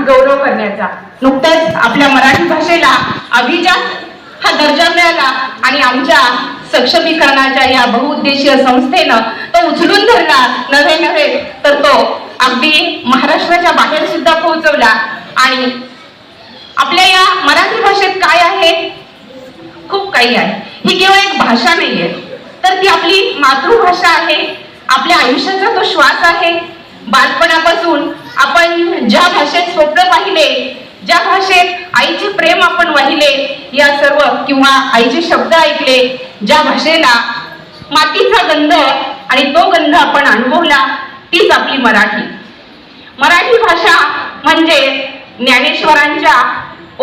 गौरव करण्याचा. नुकताच आपल्या मराठी भाषेला अभिजात हा दर्जा मिळाला आणि आमच्या सक्षमीकरणाच्या या बहुउद्देशीय संस्थेनं तो उचलून धरला नव्हे नव्हे तर तो अगदी महाराष्ट्राच्या बाहेर सुद्धा पोहोचवला. आणि आपल्या या मराठी भाषेत काय आहे? खूप काही आहे. ही केवळ एक भाषा नाहीये. तर ती आपली मातृभाषा आहे. आपल्या आयुष्याचा तो श्वास आहे. बालपणापासून आपण ज्या भाषेत स्वप्न पाहिले ज्या भाषेत आईचे प्रेम आपण वाहिले या सर्व किंवा आईचे शब्द ऐकले ज्या भाषेला मातीचा गंध आणि तो गंध आपण अनुभवला तीच आपली मराठी. मराठी भाषा म्हणजे ज्ञानेश्वरांच्या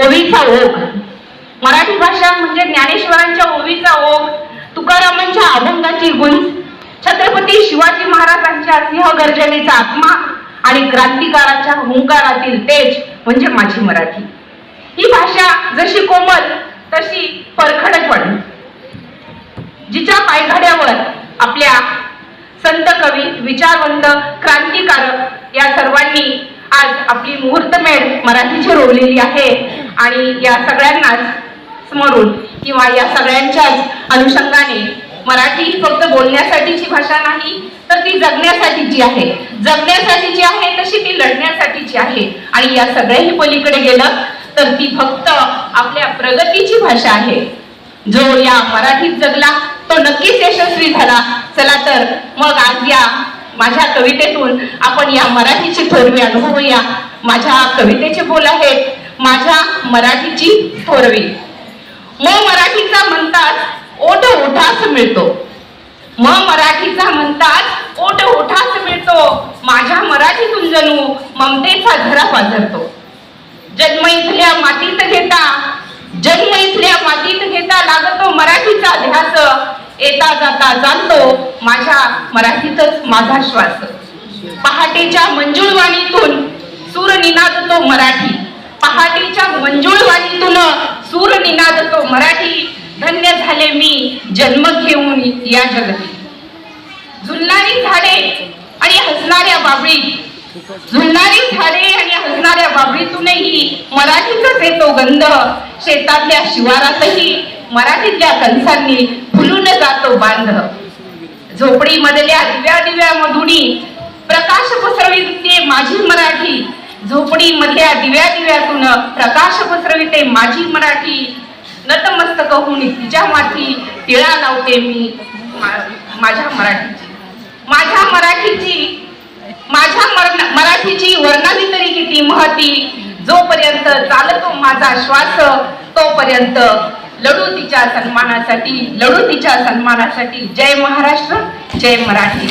ओवीचा ओघ. मराठी भाषा म्हणजे ज्ञानेश्वरांच्या ओवीचा ओघ तुकारामांच्या अभंगाची गुंज छत्रपती शिवाजी महाराजांच्या सिंह गर्जनेचा आत्मा आणि क्रांतिकाराच्या हुंकारातील तेज म्हणजे माझी मराठी. ही भाषा जशी कोमल तशी परखडपण जिच्या पायघड्यावर आपल्या संत कवी विचारवंत क्रांतिकारक या सर्वांनी आज आपली मुहूर्तमेढ मराठीची रोवलेली आहे आणि या सगळ्यांनाच स्मरून किंवा या सगळ्यांच्याच अनुषंगाने मराठी ही फक्त बोलण्यासाठीची भाषा नाही तर ती जगण्यासाठीची आहे. जगण्यासाठीची आहे तशी ती लढण्यासाठीची आहे. आणि या सगळ्याही पलीकडे गेलं तर ती फक्त आपल्या प्रगतीची भाषा आहे. जो या मराठीत जगला तो नक्कीच यशस्वी झाला. चला तर मग आज या माझ्या कवितेतून आपण या मराठीची थोरवी अनुभवूया. माझ्या कवितेचे बोल आहेत माझ्या मराठीची थोरवी. मग मराठीचा म्हणतात ओठ ओठास मिळतो. म मराठीचा म्हणतात ओट ओठास मिळतो. माझ्या मराठीतून जणू ममतेचा झरा पाझरतो. जन्म इथल्या मातीत घेता जन्म इथल्या मातीत घेता लागतो मराठीचा ध्यास येता जाता जाणतो माझ्या मराठीतच माझा श्वास. पहाटेच्या मंजुळवाणीतून सूर निनादतो मराठी. पहाटेच्या मंजुळवाणीतून सूर निनादतो मराठी. धन्य झाले मी जन्म घेऊन या जगती. झुलणारी झाडे आणि हसणाऱ्या बाबळी. झुलणारी झाडे आणि हसणाऱ्या बाबळीतूनही मराठीचाच येतो गंध. शेतातल्या शिवारातही मराठीतल्या कणसांनी फुलून जातो बांध. झोपडी मधल्या दिव्या दिव्या मधुनी प्रकाश पसरविते माझी मराठी. झोपडी मधल्या दिव्या दिव्यातून प्रकाश पसरविते माझी मराठी. नतमस्तक होऊन तिच्या माथी टिळा लावते मी मा- माझ्या मराठीची. माझ्या मराठीची माझ्या मराठीची वर्णाली तरी किती महती. जोपर्यंत चालतो माझा श्वास तोपर्यंत लढू तिच्या सन्मानासाठी लढू तिच्या सन्मानासाठी जय महाराष्ट्र जय मराठी.